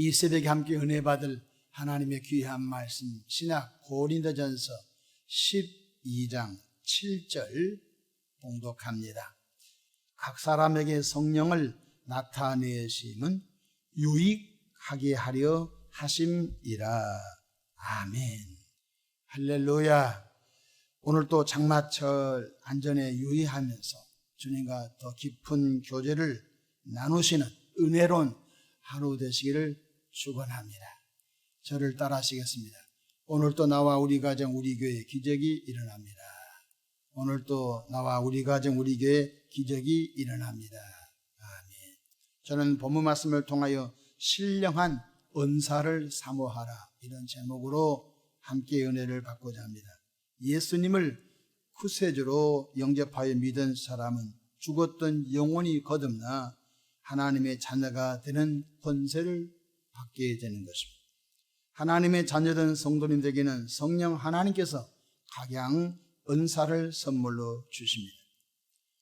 이 새벽에 함께 은혜 받을 하나님의 귀한 말씀 신약 고린도전서 12장 7절 봉독합니다. 각 사람에게 성령을 나타내심은 유익하게 하려 하심이라. 아멘. 할렐루야. 오늘 또 장마철 안전에 유의하면서 주님과 더 깊은 교제를 나누시는 은혜로운 하루 되시기를 축원합니다. 저를 따라하시겠습니다. 오늘 또 나와 우리 가정 우리 교회 기적이 일어납니다. 오늘 또 나와 우리 가정 우리 교회 기적이 일어납니다. 아멘. 저는 본문 말씀을 통하여 신령한 은사를 사모하라 이런 제목으로 함께 은혜를 받고자 합니다. 예수님을 구세주로 영접하여 믿은 사람은 죽었던 영혼이 거듭나 하나님의 자녀가 되는 권세를 받게 되는 것입니다. 하나님의 자녀된 성도님들에게는 성령 하나님께서 각양 은사를 선물로 주십니다.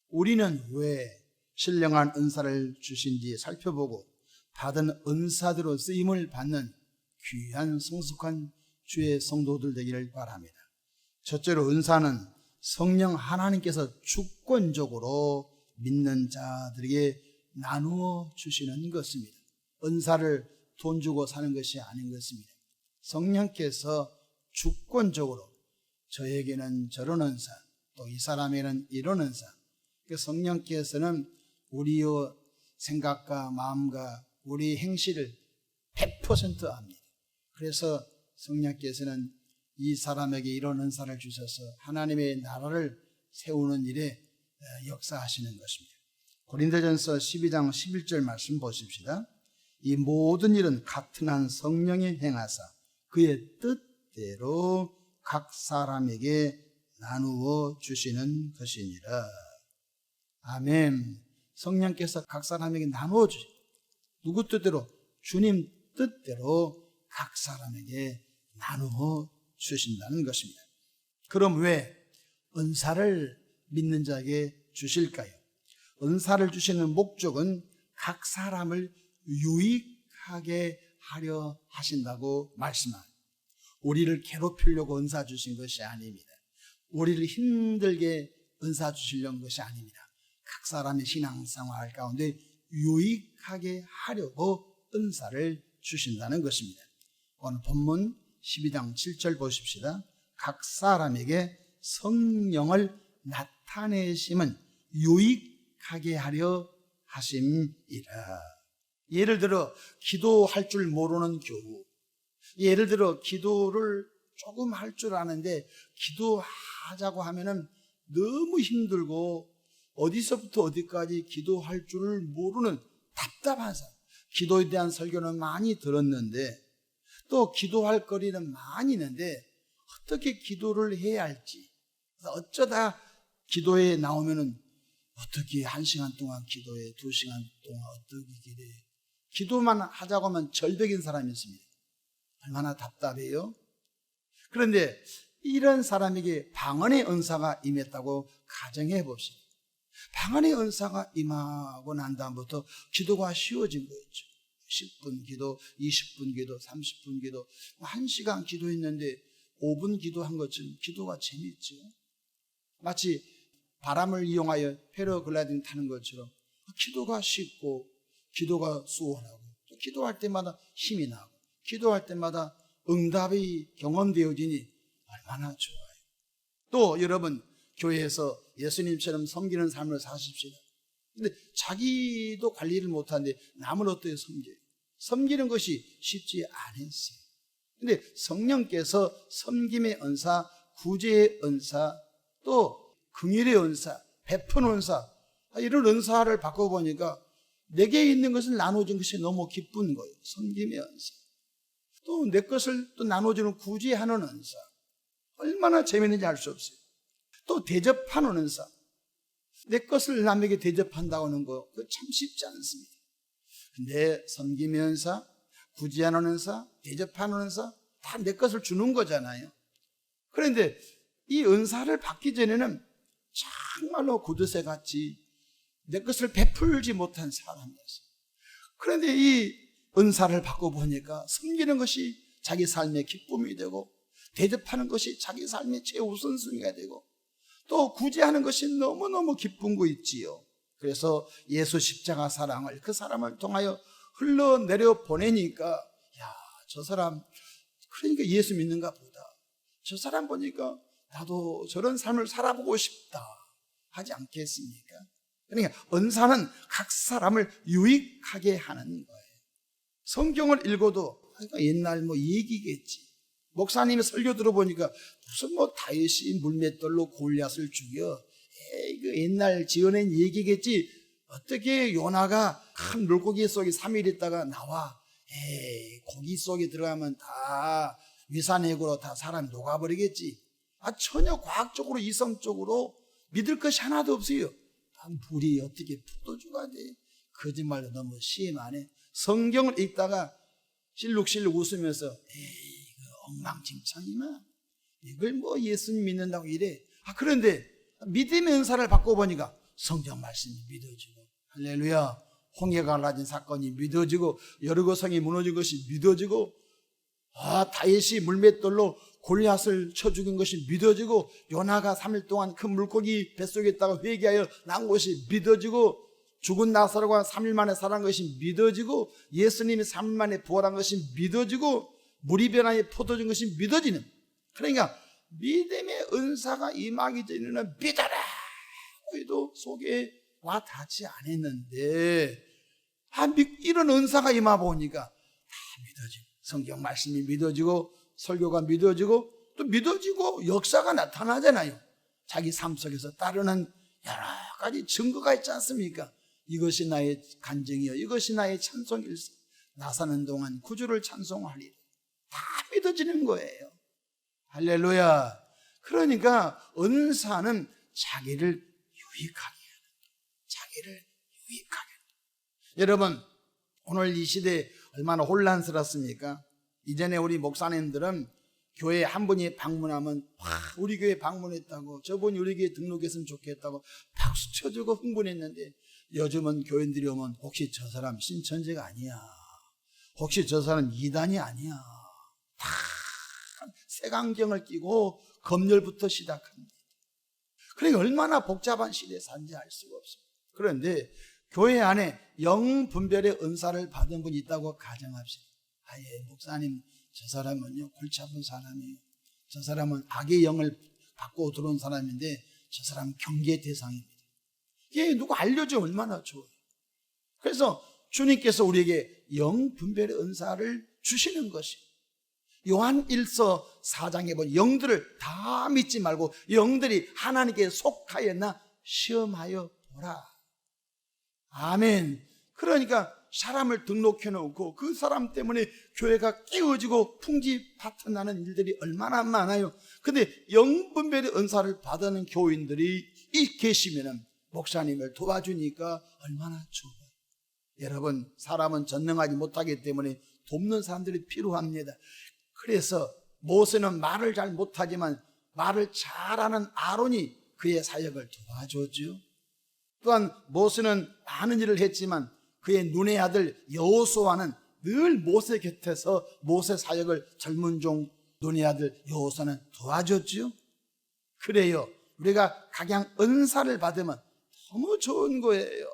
우리는 왜 신령한 은사를 주신지 살펴보고 받은 은사대로 쓰임을 받는 귀한 성숙한 주의 성도들 되기를 바랍니다. 첫째로 은사는 성령 하나님께서 주권적으로 믿는 자들에게 나누어 주시는 것입니다. 은사를 돈 주고 사는 것이 아닌 것입니다. 성령께서 주권적으로 저에게는 저런 은사, 또 이 사람에게는 이런 은사. 그 성령께서는 우리의 생각과 마음과 우리 행실을 100% 압니다. 그래서 성령께서는 이 사람에게 이런 은사를 주셔서 하나님의 나라를 세우는 일에 어, 역사하시는 것입니다. 고린도전서 12장 11절 말씀 보십시다. 이 모든 일은 같은 한 성령이 행하사 그의 뜻대로 각 사람에게 나누어 주시는 것이니라. 아멘. 성령께서 각 사람에게 나누어 주시. 누구 뜻대로? 주님 뜻대로 각 사람에게 나누어 주신다는 것입니다. 그럼 왜 은사를 믿는 자에게 주실까요? 은사를 주시는 목적은 각 사람을 유익하게 하려 하신다고 말씀합니다. 우리를 괴롭히려고 은사 주신 것이 아닙니다. 우리를 힘들게 은사 주시려는 것이 아닙니다. 각 사람의 신앙생활 가운데 유익하게 하려고 은사를 주신다는 것입니다. 오늘 본문 12장 7절 보십시다. 각 사람에게 성령을 나타내심은 유익하게 하려 하심이라. 예를 들어 기도할 줄 모르는 교우. 예를 들어 기도를 조금 할 줄 아는데 기도하자고 하면은 너무 힘들고 어디서부터 어디까지 기도할 줄을 모르는 답답한 사람. 기도에 대한 설교는 많이 들었는데 또 기도할 거리는 많이 있는데 어떻게 기도를 해야 할지 어쩌다 기도에 나오면은 어떻게 한 시간 동안 기도해 두 시간 동안 어떻게 기도해 기도만 하자고 하면 절벽인 사람이 있습니다. 얼마나 답답해요. 그런데 이런 사람에게 방언의 은사가 임했다고 가정해 봅시다. 방언의 은사가 임하고 난 다음부터 기도가 쉬워진 거였죠. 10분 기도, 20분 기도, 30분 기도, 1시간 뭐 기도했는데 5분 기도한 것처럼 기도가 재밌죠. 마치 바람을 이용하여 패러글라이딩 타는 것처럼 기도가 쉽고 기도가 수월하고 또 기도할 때마다 힘이 나고 기도할 때마다 응답이 경험되어지니 얼마나 좋아요. 또 여러분 교회에서 예수님처럼 섬기는 삶을 사십시오. 근데 자기도 관리를 못하는데 남을 어떻게 섬겨요? 섬기는 것이 쉽지 않았어요. 근데 성령께서 섬김의 은사, 구제의 은사, 또 긍일의 은사, 베푸는 은사 아, 이런 은사를 바꿔보니까 내게 있는 것을 나눠준 것이 너무 기쁜 거예요. 섬김의 은사. 또 내 것을 또 나눠주는 구제하는 은사. 얼마나 재밌는지 알 수 없어요. 또 대접하는 은사. 내 것을 남에게 대접한다고 하는 거, 그 참 쉽지 않습니다. 근데 섬기면서, 구제하면서, 대접하면서 다내 것을 주는 거잖아요. 그런데 이 은사를 받기 전에는 정말로 구두쇠 같이 내 것을 베풀지 못한 사람이었어요. 그런데 이 은사를 받고 보니까 섬기는 것이 자기 삶의 기쁨이 되고 대접하는 것이 자기 삶의 최우선순위가 되고 또 구제하는 것이 너무너무 기쁜 거 있지요. 그래서 예수 십자가 사랑을 그 사람을 통하여 흘러내려 보내니까 야, 저 사람 그러니까 예수 믿는가 보다. 저 사람 보니까 나도 저런 삶을 살아보고 싶다. 하지 않겠습니까? 그러니까 은사는 각 사람을 유익하게 하는 거예요. 성경을 읽어도 그러니까 옛날 뭐 얘기겠지. 목사님의 설교 들어보니까 무슨 뭐 다윗이 물맷돌로 골리앗을 죽여. 에이, 그 옛날 지어낸 얘기겠지. 어떻게 요나가 큰 물고기 속에 3일 있다가 나와. 에이, 고기 속에 들어가면 다 위산핵으로 다 사람 녹아버리겠지. 아, 전혀 과학적으로, 이성적으로 믿을 것이 하나도 없어요. 난 불이 어떻게 포도주가 돼? 거짓말도 너무 심하네. 성경을 읽다가 실룩실룩 웃으면서 에이 그 엉망진창이만 이걸 뭐 예수님 믿는다고 이래. 아 그런데 믿음의 은사를 받고 보니까 성경 말씀이 믿어지고 할렐루야 홍해가 갈라진 사건이 믿어지고 여리고성이 무너진 것이 믿어지고 아 다윗이 물맷돌로 골리앗을 쳐 죽인 것이 믿어지고 요나가 3일 동안 큰 물고기 뱃속에 있다가 회개하여 난 것이 믿어지고 죽은 나사로가 3일 만에 살아난 것이 믿어지고 예수님이 3일 만에 부활한 것이 믿어지고 물이 변화에 포도준 것이 믿어지는. 그러니까 믿음의 은사가 임하기 전에는 믿어라 해도 속에 와 닿지 않았는데 아, 이런 은사가 임하 보니까 다 믿어지고 성경 말씀이 믿어지고 설교가 믿어지고 또 믿어지고 역사가 나타나잖아요. 자기 삶 속에서 따르는 여러 가지 증거가 있지 않습니까? 이것이 나의 간증이요. 이것이 나의 찬송일세. 나 사는 동안 구주를 찬송하리라. 다 믿어지는 거예요. 할렐루야. 그러니까 은사는 자기를 유익하게 하는 자기를 유익하게 하는 여러분, 오늘 이 시대에 얼마나 혼란스럽습니까? 이전에 우리 목사님들은 교회 한 분이 방문하면 와, 우리 교회 방문했다고 저분이 우리 교회 등록했으면 좋겠다고 박수 쳐주고 흥분했는데 요즘은 교인들이 오면 혹시 저 사람 신천지가 아니야. 혹시 저 사람 이단이 아니야. 다 색안경을 끼고 검열부터 시작합니다. 그러니까 얼마나 복잡한 시대에 산지 알 수가 없습니다. 그런데 교회 안에 영분별의 은사를 받은 분이 있다고 가정합시다 아예 목사님 저 사람은요 골치 아픈 사람이에요. 저 사람은 악의 영을 받고 들어온 사람인데 저 사람 경계 대상입니다. 이게 누가 알려줘 얼마나 좋아요. 그래서 주님께서 우리에게 영 분별의 은사를 주시는 것이 요한 1서 4장에 본 영들을 다 믿지 말고 영들이 하나님께 속하였나 시험하여 보라. 아멘. 그러니까 사람을 등록해 놓고 그 사람 때문에 교회가 깨어지고 풍지파탄 나는 일들이 얼마나 많아요. 근데 영분별의 은사를 받는 교인들이 이 계시면은 목사님을 도와주니까 얼마나 좋아요. 여러분, 사람은 전능하지 못하기 때문에 돕는 사람들이 필요합니다. 그래서 모세는 말을 잘 못하지만 말을 잘하는 아론이 그의 사역을 도와줬죠. 또한 모세는 많은 일을 했지만 그의 눈의 아들 여호수아는 늘 모세 곁에서 모세 사역을 젊은 종 눈의 아들 여호수아는 도와줬지요. 그래요. 우리가 각양 은사를 받으면 너무 좋은 거예요.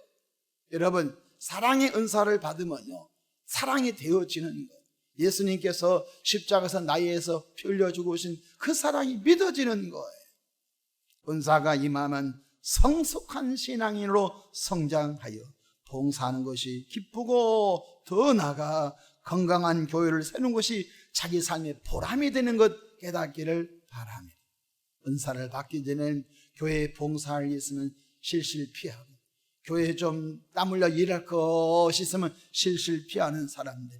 여러분 사랑의 은사를 받으면요 사랑이 되어지는 거예요. 예수님께서 십자가에서 나이에서 피 흘려 죽으신 그 사랑이 믿어지는 거예요. 은사가 임하면 성숙한 신앙인으로 성장하여 봉사하는 것이 기쁘고 더 나아가 건강한 교회를 세우는 것이 자기 삶의 보람이 되는 것 깨닫기를 바랍니다. 은사를 받기 전에 교회에 봉사할 일 있으면 실실 피하고 교회에 좀 땀 흘려 일할 것이 있으면 실실 피하는 사람들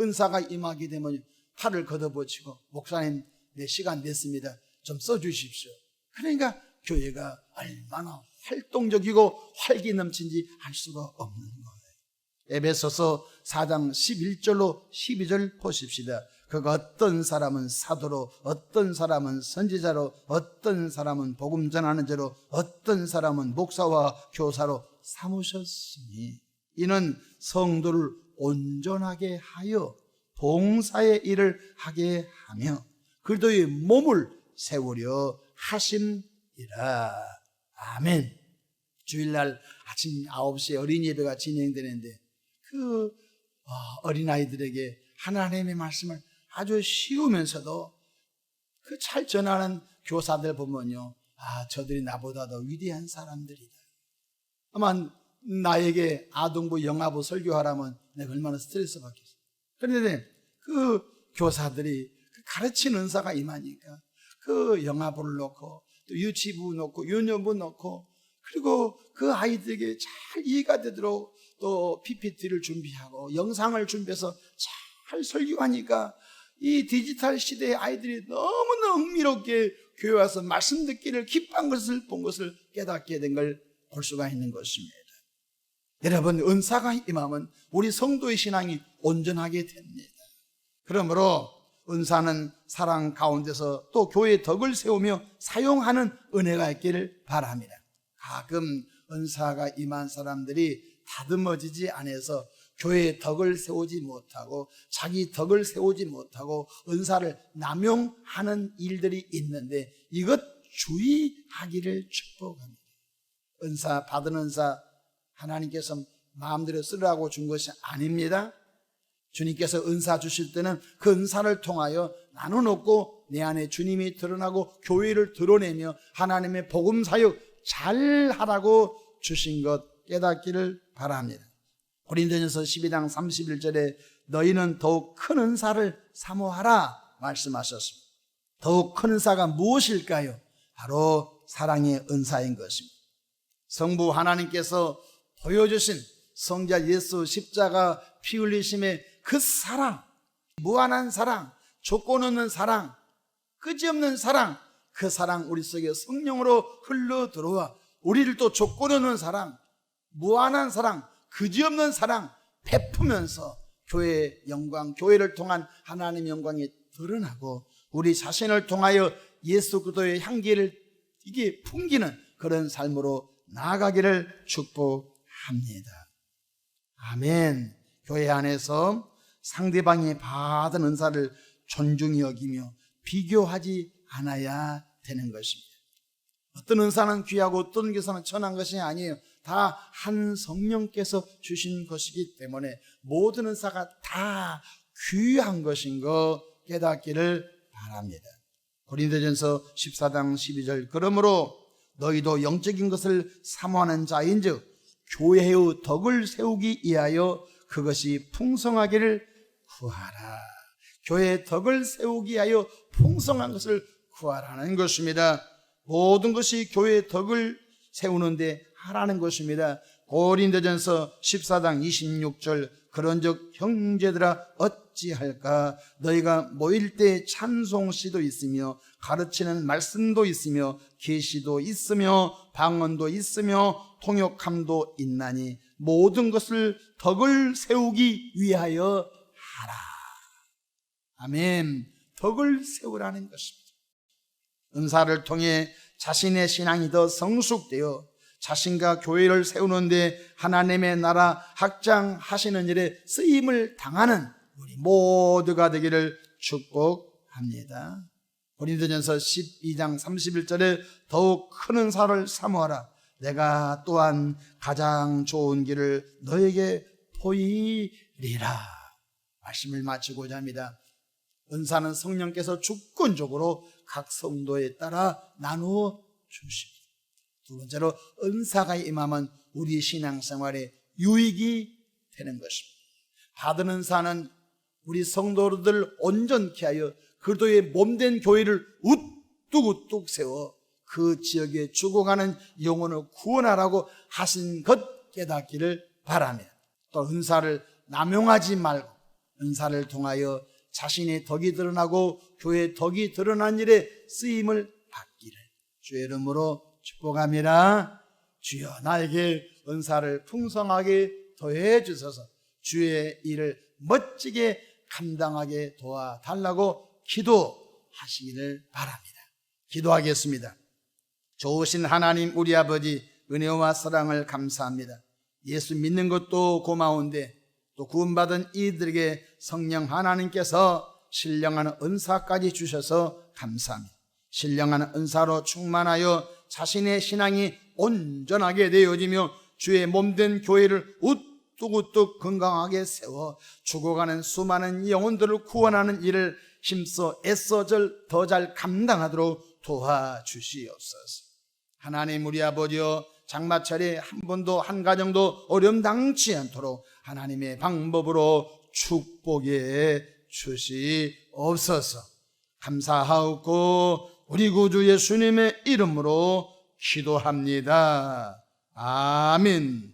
은사가 임하게 되면 팔을 걷어붙이고 목사님 내 시간 냈습니다. 좀 써주십시오. 그러니까 교회가 얼마나 활동적이고 활기 넘친지 알 수가 없는 거예요. 에베소서 4장 11절로 12절 보십시다. 그가 어떤 사람은 사도로, 어떤 사람은 선지자로, 어떤 사람은 복음 전하는 자로, 어떤 사람은 목사와 교사로 삼으셨으니 이는 성도를 온전하게 하여 봉사의 일을 하게 하며 그리스도의 몸을 세우려 하심이라. 아멘. 주일날 아침 9시에 어린이 예배가 진행되는데 그 어, 어린아이들에게 하나님의 말씀을 아주 쉬우면서도 그 잘 전하는 교사들 보면요. 아, 저들이 나보다 더 위대한 사람들이다. 아마 나에게 아동부, 영아부 설교하라면 내가 얼마나 스트레스 받겠어. 그런데 그 교사들이 그 가르치는 은사가 임하니까 그 영아부를 놓고 또 유치부 놓고 유년부 놓고 그리고 그 아이들에게 잘 이해가 되도록 또 PPT를 준비하고 영상을 준비해서 잘 설교하니까 이 디지털 시대의 아이들이 너무나 흥미롭게 교회 와서 말씀 듣기를 기뻐한 것을 본 것을 깨닫게 된 걸 볼 수가 있는 것입니다. 여러분 은사가 임하면 우리 성도의 신앙이 온전하게 됩니다. 그러므로 은사는 사랑 가운데서 또 교회의 덕을 세우며 사용하는 은혜가 있기를 바랍니다. 가끔 은사가 임한 사람들이 다듬어지지 않아서 교회의 덕을 세우지 못하고 자기 덕을 세우지 못하고 은사를 남용하는 일들이 있는데 이것 주의하기를 축복합니다. 은사 받은 은사 하나님께서 마음대로 쓰라고 준 것이 아닙니다. 주님께서 은사 주실 때는 그 은사를 통하여 나눠놓고 내 안에 주님이 드러나고 교회를 드러내며 하나님의 복음 사역 잘 하라고 주신 것 깨닫기를 바랍니다. 고린도전서 12장 31절에 너희는 더욱 큰 은사를 사모하라 말씀하셨습니다. 더욱 큰 은사가 무엇일까요? 바로 사랑의 은사인 것입니다. 성부 하나님께서 보여주신 성자 예수 십자가 피 흘리심의 그 사랑, 무한한 사랑, 조건 없는 사랑, 끄지없는 사랑, 그 사랑 우리 속에 성령으로 흘러 들어와 우리를 또 조건 없는 사랑, 무한한 사랑, 그지없는 사랑 베푸면서 교회의 영광, 교회를 통한 하나님의 영광이 드러나고 우리 자신을 통하여 예수 그리스도의 향기를 이게 풍기는 그런 삶으로 나아가기를 축복합니다. 아멘. 교회 안에서 상대방이 받은 은사를 존중히 여기며 비교하지 않아야 되는 것입니다. 어떤 은사는 귀하고 어떤 은사는 천한 것이 아니에요. 다 한 성령께서 주신 것이기 때문에 모든 은사가 다 귀한 것인 거 깨닫기를 바랍니다. 고린도전서 14장 12절 그러므로 너희도 영적인 것을 사모하는 자인즉 교회의 덕을 세우기 위하여 그것이 풍성하기를 구하라. 교회의 덕을 세우기 위하여 풍성한 것을 구하라는 것입니다. 모든 것이 교회의 덕을 세우는데 하라는 것입니다. 고린도전서 14장 26절 그런즉 형제들아 어찌할까 너희가 모일 때 찬송시도 있으며 가르치는 말씀도 있으며 계시도 있으며 방언도 있으며 통역함도 있나니 모든 것을 덕을 세우기 위하여 하라. 아멘. 덕을 세우라는 것입니다. 은사를 통해 자신의 신앙이 더 성숙되어 자신과 교회를 세우는데 하나님의 나라 확장하시는 일에 쓰임을 당하는 우리 모두가 되기를 축복합니다. 고린도전서 12장 31절에 더욱 큰 은사를 사모하라. 내가 또한 가장 좋은 길을 너에게 보이리라. 말씀을 마치고자 합니다. 은사는 성령께서 주권적으로 각 성도에 따라 나누어 주십니다. 두 번째로 은사가 임하면 우리 신앙생활에 유익이 되는 것입니다. 받은 은사는 우리 성도들 온전케 하여 그리스도의 몸된 교회를 우뚝우뚝 세워 그 지역에 죽어가는 영혼을 구원하라고 하신 것 깨닫기를 바라며 또 은사를 남용하지 말고 은사를 통하여 자신의 덕이 드러나고 교회의 덕이 드러난 일에 쓰임을 받기를 주의 이름으로 축복합니다. 주여 나에게 은사를 풍성하게 더해 주셔서 주의 일을 멋지게 감당하게 도와달라고 기도하시기를 바랍니다. 기도하겠습니다. 좋으신 하나님 우리 아버지 은혜와 사랑을 감사합니다. 예수 믿는 것도 고마운데 또 구원받은 이들에게 성령 하나님께서 신령하는 은사까지 주셔서 감사합니다. 신령하는 은사로 충만하여 자신의 신앙이 온전하게 되어지며 주의 몸된 교회를 우뚝우뚝 건강하게 세워 죽어가는 수많은 영혼들을 구원하는 일을 힘써 애써 더 잘 감당하도록 도와주시옵소서. 하나님 우리 아버지여 장마철에 한 번도 한 가정도 어려움 당치 않도록 하나님의 방법으로 축복해 주시옵소서. 감사하옵고 우리 구주 예수님의 이름으로 기도합니다. 아멘.